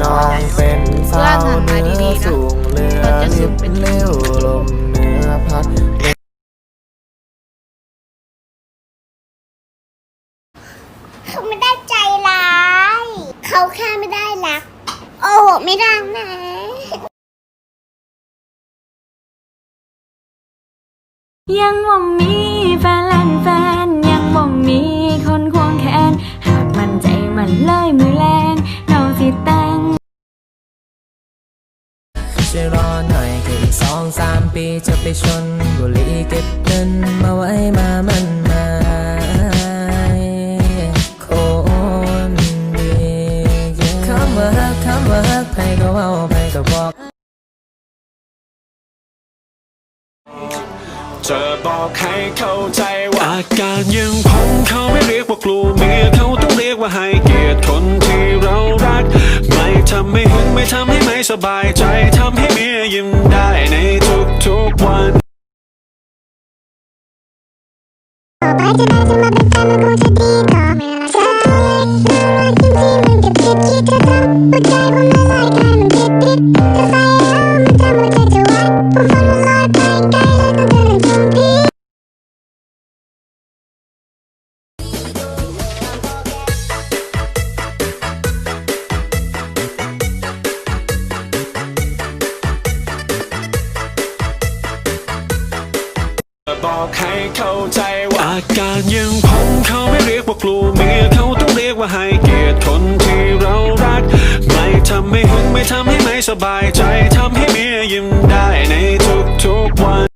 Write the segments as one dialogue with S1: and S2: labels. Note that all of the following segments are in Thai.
S1: น้องเป็นสาวเนื้อสูงเรือลิบเลี้ยวลมเนื้อพัด
S2: เขาไม่ได้ใจร้าย เขาแค่ไม่ได้รัก โอ้โหไม่ไดังนะ
S3: ยังบ่มีแฟ สา
S4: มปีจะไปชนบุรีเก็บเงินมาไว้มามันมาคนดีคำว่าฮักคำว่าฮักใครก็เว่าใครก็บอก
S5: จะบอกให้เข้าใจว่าอาการยังผมเขาไม่เรียกว่ากลัวเมียเขาต้องเรียกว่าให้เกียรติคนที่เรารัก ไม่ทำให้หึงไม่ทำให้ไม่สบายใจทำ Imagine,
S2: imagine. อกให้เข้า
S5: ใจว่าอาการยังผมเขาไม่เรียกว่ากลัวเมียเขาต้องเรียกว่าให้เกียรติคนที่เรารัก ไม่ทำให้หึงไม่ทำให้ไม่สบายใจทำให้เมียยิ้มได้ในทุกๆวัน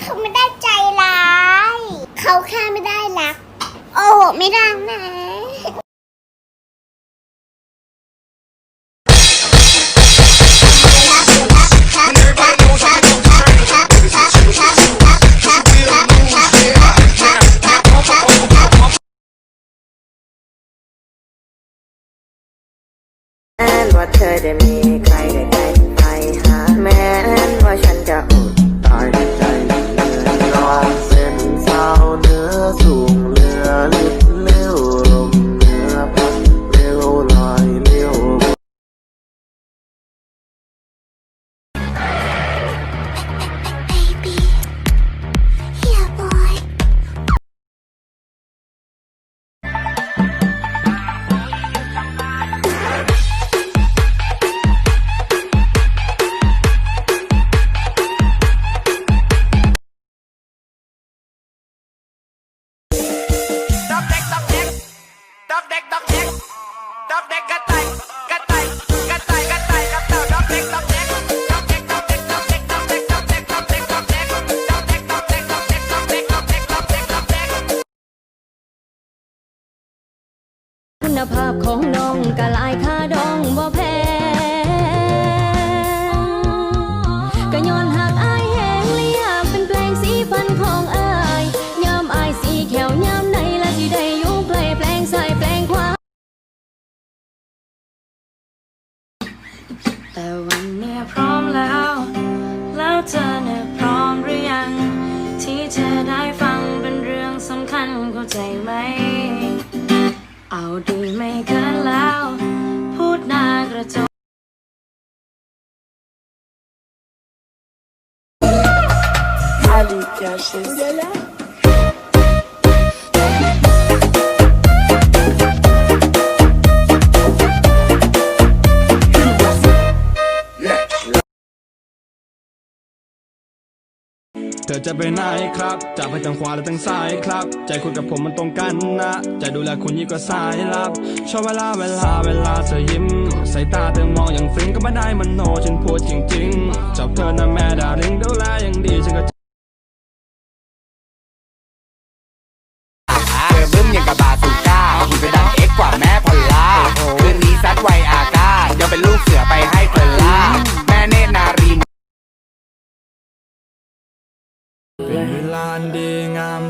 S2: เขาไม่ได้ใจร้าย เขาแค่ไม่ได้รัก โอ้ไม่ดังนะ
S4: cutting me. คุ
S3: ณภาพของน้องกะลายค่าดองบ่ Ali gerçeği. เธอจะไปไหน
S6: ครับ จะไปทางขวาหรือทางซ้ายครับ ใจคุณกับผมมันตรงกันนะจะดูแลคุณยิ่งกว่าสายลับ ชอบเวลาเวลาเวลาเธอยิ้ม สายตาเธอมองอย่างฟินก็ไม่ได้มันโนฉันพูดจริงๆจับเธอนะแม่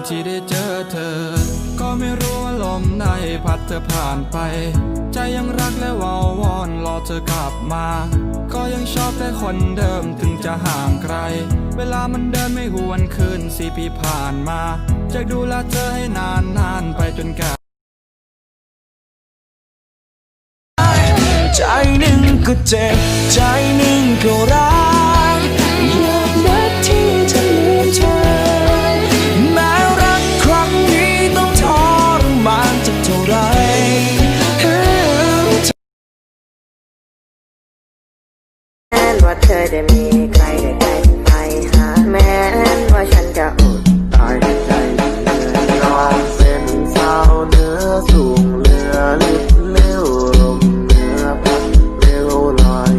S6: ที่ได้เจอเธอ ก็ไม่รู้ว่าลมในพัดเธอผ่านไป ใจยังรักและวาววอนรอเธอกลับมา ก็ยังชอบแต่คนเดิมถึงจะห่างไกล เวลามันเดินไม่หวนคืนสี่ปีผ่านมาจะดูแลเธอให้นานนานไปจนแก่
S7: ใจหนึ่งก็เจ็บใจหนึ่งก็รั
S8: ก เธอจะมีใครได้ใกล้ไปหาแม้นว่าฉันจะอด
S1: ตายใจเหนื่อยนอนเส้นเศร้าเนื้อสูงเหลือลิบเลี้ยวลมเนื้อพัดเลี้ยวลอย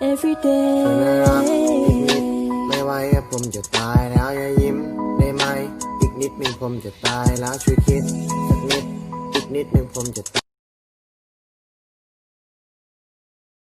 S4: every day
S1: ไม่ไหว ผมจะตายแล้วอย่ายิ้มได้ไหม อีกนิดหนึ่งผมจะตายแล้วช่วยคิดสักนิด อีกนิดหนึ่งผมจะตาย